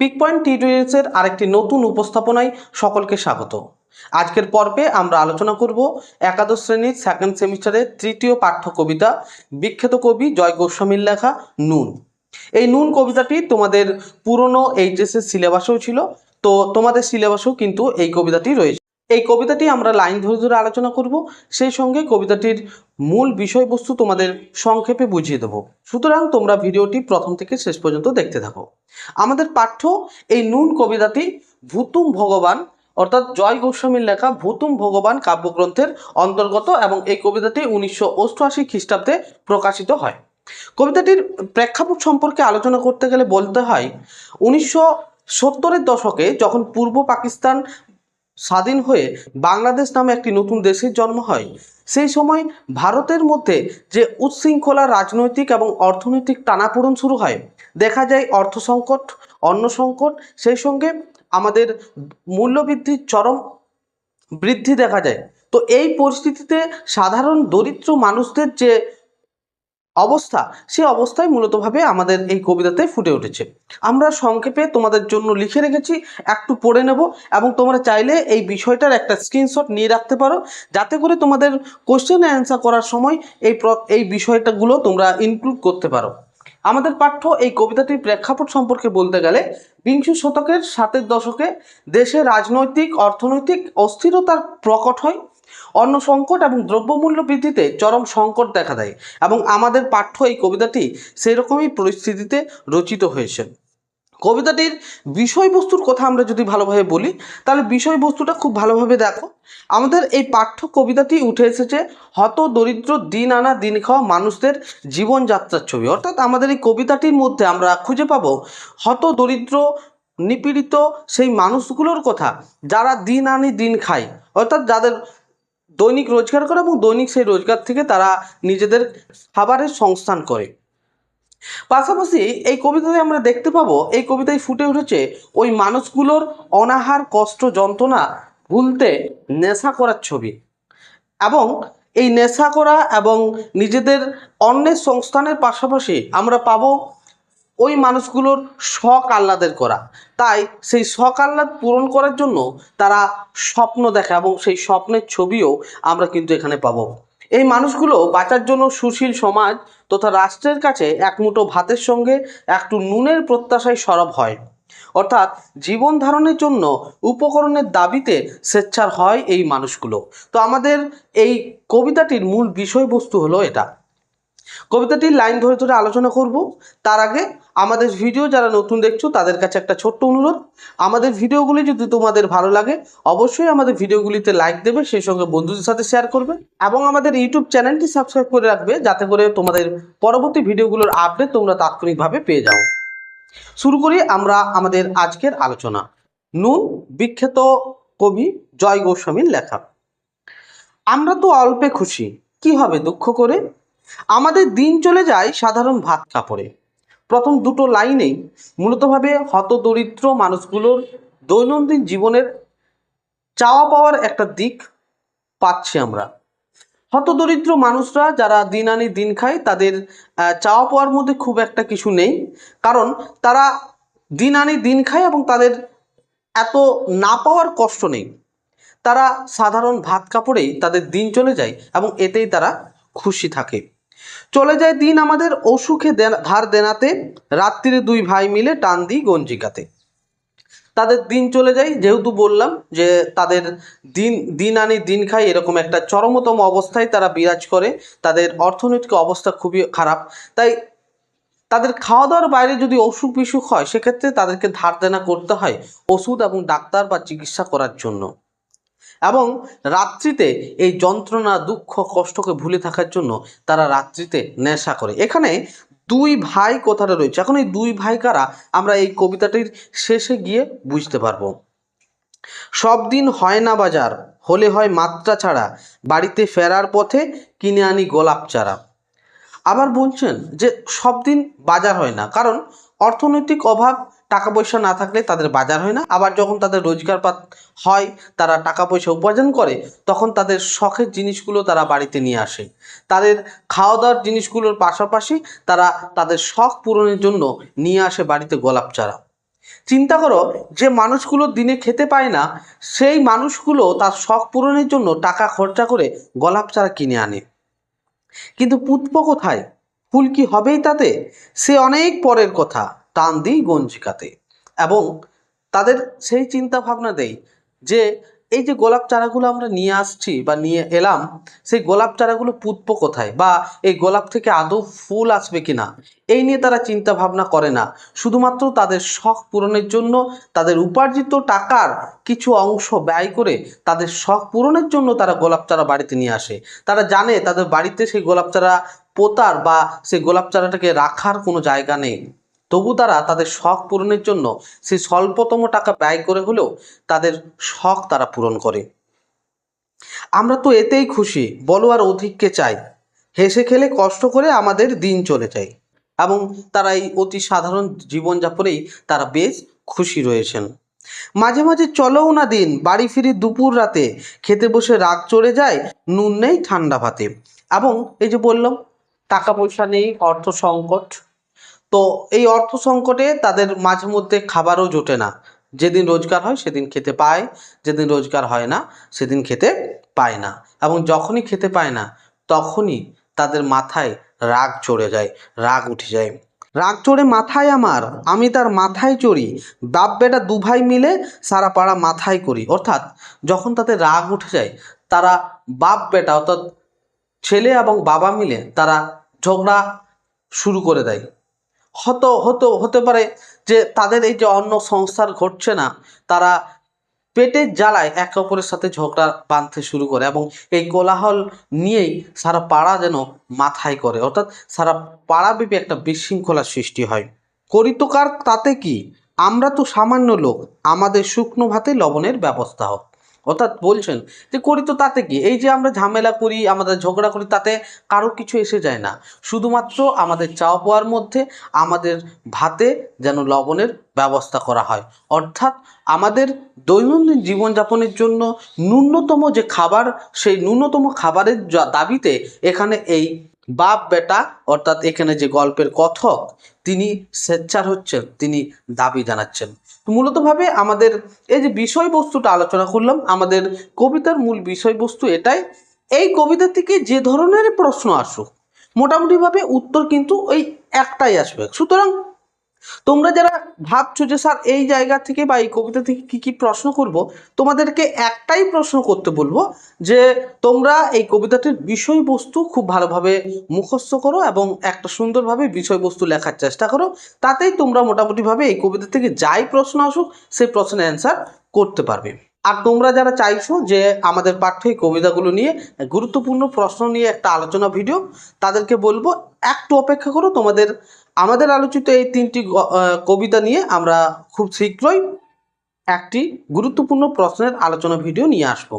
Pick point টিউটোরিয়ালসের আরেকটি নতুন উপস্থাপনায় সকলকে স্বাগত। আজকের পর্বে আমরা আলোচনা করব একাদশ শ্রেণির সেকেন্ড সেমিস্টারের তৃতীয় পাঠ্য কবিতা বিখ্যাত কবি জয় গোস্বামীর লেখা নুন। এই নুন কবিতাটি তোমাদের পুরনো এইচএসের সিলেবাসেও ছিল, তো তোমাদের সিলেবাসেও কিন্তু এই কবিতাটি রয়েছে। এই কবিতাটি আমরা লাইন ধরে ধরে আলোচনা করব। সেই সঙ্গে কবিতাটির মূল বিষয়বস্তু তোমাদের সংক্ষেপে বুঝিয়ে দেবো। সুতরাং তোমরা ভিডিওটি প্রথম থেকে শেষ পর্যন্ত দেখতে থাকো। আমাদের পাঠ্য এই নুন কবিতাটি ভূতুম ভগবান, অর্থাৎ জয় গোস্বামীর লেখা ভূতুম ভগবান কাব্যগ্রন্থের অন্তর্গত এবং এই কবিতাটি উনিশশো অষ্টআশি খ্রিস্টাব্দে প্রকাশিত হয়। কবিতাটির প্রেক্ষাপট সম্পর্কে আলোচনা করতে গেলে বলতে হয়, উনিশশো সত্তরের দশকে যখন পূর্ব পাকিস্তান স্বাধীন হয়ে বাংলাদেশ নামে একটি নতুন দেশের জন্ম হয়। সেই সময় ভারতের মধ্যে যে উচ্ছৃঙ্খলা রাজনৈতিক এবং অর্থনৈতিক টানাপোড়ন শুরু হয়। দেখা যায় অর্থ সংকট, অন্ন সংকট, সেই সঙ্গে আমাদের মূল্যবৃদ্ধির চরম বৃদ্ধি দেখা যায়। তো এই পরিস্থিতিতে সাধারণ দরিদ্র মানুষদের যে অবস্থা, সে অবস্থায় মূলতভাবে আমাদের এই কবিতাতে ফুটে উঠেছে। আমরা সংক্ষেপে তোমাদের জন্য লিখে রেখেছি, একটু পড়ে নেব এবং তোমরা চাইলে এই বিষয়টার একটা স্ক্রিনশট নিয়ে রাখতে পারো। যাতে করে তোমাদের কোশ্চেন অ্যান্সার করার সময় এই এই বিষয়টাগুলো তোমরা ইনক্লুড করতে পারো। আমাদের পাঠ্য এই কবিতাটির প্রেক্ষাপট সম্পর্কে বলতে গেলে, বিংশ শতকের সাতের দশকে দেশে রাজনৈতিক, অর্থনৈতিক অস্থিরতার প্রকট হয়। অন্ন সংকট এবং দ্রব্যমূল্য বৃদ্ধিতে চরম সংকট দেখা দেয় এবং আমাদের পাঠ্য এই কবিতাটি সেই রকমই পরিস্থিতিতে রচিত হয়েছে। কবিতাটির বিষয়বস্তুর কথা আমরা যদি ভালোভাবে বলি, তাহলে বিষয়বস্তুটা খুব ভালোভাবে দেখো। আমাদের এই পাঠ্য কবিতাটি উঠে এসেছে, হত দরিদ্র দিন আনা দিন খাওয়া মানুষদের জীবনযাত্রার ছবি। অর্থাৎ আমাদের এই কবিতাটির মধ্যে আমরা খুঁজে পাবো, হত দরিদ্র নিপীড়িত সেই মানুষগুলোর কথা, যারা দিন আনি দিন খায়। অর্থাৎ যাদের দৈনিক রোজগার করে এবং দৈনিক সেই রোজগার থেকে তারা নিজেদের খাবারের সংস্থান করে। পাশাপাশি এই কবিতাতে আমরা দেখতে পাবো, এই কবিতায় ফুটে উঠেছে, ওই মানুষগুলোর অনাহার কষ্ট যন্ত্রণা ভুলতে নেশা করার ছবি এবং এই নেশা করা এবং নিজেদের অন্যের সংস্থানের পাশাপাশি আমরা পাবো ওই মানুষগুলোর শখ আহ্লাদের করা। তাই সেই শখ আহ্লাদ পূরণ করার জন্য তারা স্বপ্ন দেখে এবং সেই স্বপ্নের ছবিও আমরা কিন্তু এখানে পাবো। এই মানুষগুলো বাঁচার জন্য সুশীল সমাজ তথা রাষ্ট্রের কাছে এক মুঠো ভাতের সঙ্গে একটু নুনের প্রত্যাশায় সরব হয়। অর্থাৎ জীবন ধারণের জন্য উপকরণের দাবিতে স্বেচ্ছার হয় এই মানুষগুলো। তো আমাদের এই কবিতাটির মূল বিষয়বস্তু হলো এটা। কবিতাটির লাইন ধরে ধরে আলোচনা করব। তার আগে আমাদের ভিডিও যারা নতুন দেখছ, তাদের কাছে একটা ছোট্ট অনুরোধ। আমাদের ভিডিওগুলি যদি তোমাদের ভালো লাগে, অবশ্যই আমাদের ভিডিওগুলিতে লাইক দেবে, সেই সঙ্গে বন্ধুদের সাথে শেয়ার করবে। এবং আমাদের ইউটিউব চ্যানেলটি সাবস্ক্রাইব করে রাখবে, যাতে করে তোমাদের পরবর্তী ভিডিওগুলোর আপডেট তোমরা তাৎক্ষণিকভাবে পেয়ে যাও। শুরু করি আমরা আমাদের আজকের আলোচনা। নুন বিখ্যাত কবি জয় গোস্বামীর লেখা। আমরা তো অল্পে খুশি, কি হবে দুঃখ করে? আমাদের দিন চলে যায় সাধারণ ভাত কাপড়ে। প্রথম দুটো লাইনেই মূলতভাবে হতদরিদ্র মানুষগুলোর দৈনন্দিন জীবনের চাওয়া পাওয়ার একটা দিক পাচ্ছি আমরা। হতদরিদ্র মানুষরা যারা দিন আনি দিন খায়, তাদের চাওয়া পাওয়ার মধ্যে খুব একটা কিছু নেই। কারণ তারা দিন আনি দিন খায় এবং তাদের এত না পাওয়ার কষ্ট নেই। তারা সাধারণ ভাত কাপড়েই তাদের দিন চলে যায় এবং এতেই তারা খুশি থাকে। চলে যায় দিন আমাদের অসুখে ধার দেনাতে, রাত্রিরে দুই ভাই মিলে টান দিই গঞ্জিকাতে। তাদের দিন চলে যায়, যেহেতু বললাম যে তাদের দিন দিন আনি দিন খাই এরকম একটা চরমতম অবস্থায় তারা বিরাজ করে, তাদের অর্থনৈতিক অবস্থা খুবই খারাপ। তাই তাদের খাওয়া দাওয়ার বাইরে যদি অসুখ বিসুখ হয়, সেক্ষেত্রে তাদেরকে ধার দেনা করতে হয়, ওষুধ এবং ডাক্তার বা চিকিৎসা করার জন্য। এবং রাত্রিতে এই যন্ত্রণা, দুঃখ, কষ্টকে ভুলে থাকার জন্য তারা রাত্রিতে নেশা করে। এখানে দুই ভাই কথাটা রয়েছে। এখন এই দুই ভাই কারা? আমরা এই কবিতাটির শেষে গিয়ে বুঝতে পারব। সব দিন হয় না বাজার, হলে হয় মাত্রা ছাড়া। বাড়িতে ফেরার পথে কিনে আনি গোলাপ চারা। আবার বলছেন যে সব দিন বাজার হয় না। কারণ অর্থনৈতিক অভাব, টাকা পয়সা না থাকলে তাদের বাজার হয় না। আবার যখন তাদের রোজগার পাত হয়, তারা টাকা পয়সা উপার্জন করে, তখন তাদের শখের জিনিসগুলো তারা বাড়িতে নিয়ে আসে। তাদের খাওয়া দাওয়ার জিনিসগুলোর পাশাপাশি তারা তাদের শখ পূরণের জন্য নিয়ে আসে বাড়িতে গোলাপ চারা। চিন্তা করো, যে মানুষগুলো দিনে খেতে পায় না, সেই মানুষগুলো তার শখ পূরণের জন্য টাকা খরচা করে গোলাপ চারা কিনে আনে। কিন্তু পুষ্প কোথায়? ফুল কি হবেই তাতে? সে অনেক পরের কথা, টান দিই গঞ্জিকাতে। এবং তাদের সেই চিন্তা ভাবনা দেই যে এই যে গোলাপ চারাগুলো আমরা নিয়ে আসছি বা নিয়ে এলাম, সেই গোলাপ চারাগুলো পুষ্প কোথায়? বা এই গোলাপ থেকে আদৌ ফুল আসবে কিনা? এই নিয়ে তারা চিন্তা ভাবনা করে না। শুধুমাত্র তাদের শখ পূরণের জন্য, তাদের উপার্জিত টাকার কিছু অংশ ব্যয় করে তাদের শখ পূরণের জন্য তারা গোলাপ চারা বাড়িতে নিয়ে আসে। তারা জানে তাদের বাড়িতে সেই গোলাপ চারা পোতার বা সেই গোলাপ চারাটাকে রাখার কোনো জায়গা নেই। তবু তারা তাদের শখ পূরণের জন্য সেই স্বল্পতম টাকা ব্যয় করে হলেও তাদের শখ তারা পূরণ করে। আমরা তো এতেই খুশি, বলো আর অধিককে চাই হেসে খেলে কষ্ট করে আমাদের দিন চলে যায় এবং তারা এই অতি সাধারণ জীবনযাপনেই তারা বেশ খুশি রয়েছেন। মাঝে মাঝে চলেও না দিন, বাড়ি ফিরি দুপুর রাতে, খেতে বসে রাগ চড়ে যায়, নুন নেই ঠান্ডা ভাতে। এবং এই যে বললাম, টাকা পয়সা নেই, অর্থ সংকট। তো এই অর্থ সংকটে তাদের মাঝে মধ্যে খাবারও জোটে না। যেদিন রোজগার হয় সেদিন খেতে পায়, যেদিন রোজগার হয় না সেদিন খেতে পায় না। এবং যখনই খেতে পায় না, তখনই তাদের মাথায় রাগ চড়ে যায়, রাগ উঠে যায়। রাগ চড়ে মাথায় আমার, আমি তার মাথায় চড়ি। বাপ বেটা দুভাই মিলে সারা পাড়া মাথায় করি। অর্থাৎ যখন তাদের রাগ উঠে যায়, তারা বাপ বেটা অর্থাৎ ছেলে এবং বাবা মিলে তারা ঝগড়া শুরু করে দেয়। হতো হতো, হতে পারে যে তাদের এই যে অন্য সংস্থার ঘটছে না, তারা পেটের জ্বালায় একে অপরের সাথে ঝগড়া বাঁধতে শুরু করে এবং এই কোলাহল নিয়েই সারা পাড়া যেন মাথায় করে। অর্থাৎ সারা পাড়া পাড়াব্যাপী একটা বিশৃঙ্খলার সৃষ্টি হয়। করি তো কার তাতে কি? আমরা তো সামান্য লোক, আমাদের শুকনো ভাতে লবণের ব্যবস্থা হোক। অর্থাৎ বলছেন যে করি তো তাতে কি? এই যে আমরা ঝামেলা করি, আমাদের ঝগড়া করি, তাতে কারও কিছু এসে যায় না। শুধুমাত্র আমাদের চাওয়া পাওয়ার মধ্যে আমাদের ভাতে যেন লবণের ব্যবস্থা করা হয়। অর্থাৎ আমাদের দৈনন্দিন জীবনযাপনের জন্য ন্যূনতম যে খাবার, সেই ন্যূনতম খাবারের দাবিতে এখানে এই বাপ, বেটা, অর্থাৎ এখানে যে গল্পের কথক, তিনি স্বেচ্ছার হচ্ছেন, তিনি দাবি জানাচ্ছেন। মূলতভাবে আমাদের এই যে বিষয়বস্তুটা আলোচনা করলাম, আমাদের কবিতার মূল বিষয়বস্তু এটাই, এই কবিতা থেকে যে ধরনের প্রশ্ন আসুক, মোটামুটিভাবে উত্তর কিন্তু ওই একটাই আসবে। সুতরাং তোমরা যারা ভাবছ যে, স্যার, এই জায়গা থেকে বা এই কবিতা থেকে কি কি প্রশ্ন করব? তোমাদেরকে একটাই প্রশ্ন করতে বলব যে, তোমরা এই কবিতাটির বিষয়বস্তু খুব ভালোভাবে মুখস্থ করো এবং একটা সুন্দরভাবে বিষয়বস্তু লেখার চেষ্টা করো। তাতেই তোমরা মোটামুটিভাবে এই কবিতা থেকে যাই প্রশ্ন আসুক, সেই প্রশ্নের অ্যান্সার করতে পারবে। আর তোমরা যারা চাইছো যে, আমাদের পাঠ্য এই কবিতাগুলো নিয়ে গুরুত্বপূর্ণ প্রশ্ন নিয়ে একটা আলোচনা ভিডিও, তাদেরকে বলব, একটু অপেক্ষা করো, তোমাদের আমাদের আলোচিত এই তিনটি কবিতা নিয়ে আমরা খুব শীঘ্রই একটি গুরুত্বপূর্ণ প্রশ্নের আলোচনা ভিডিও নিয়ে আসব।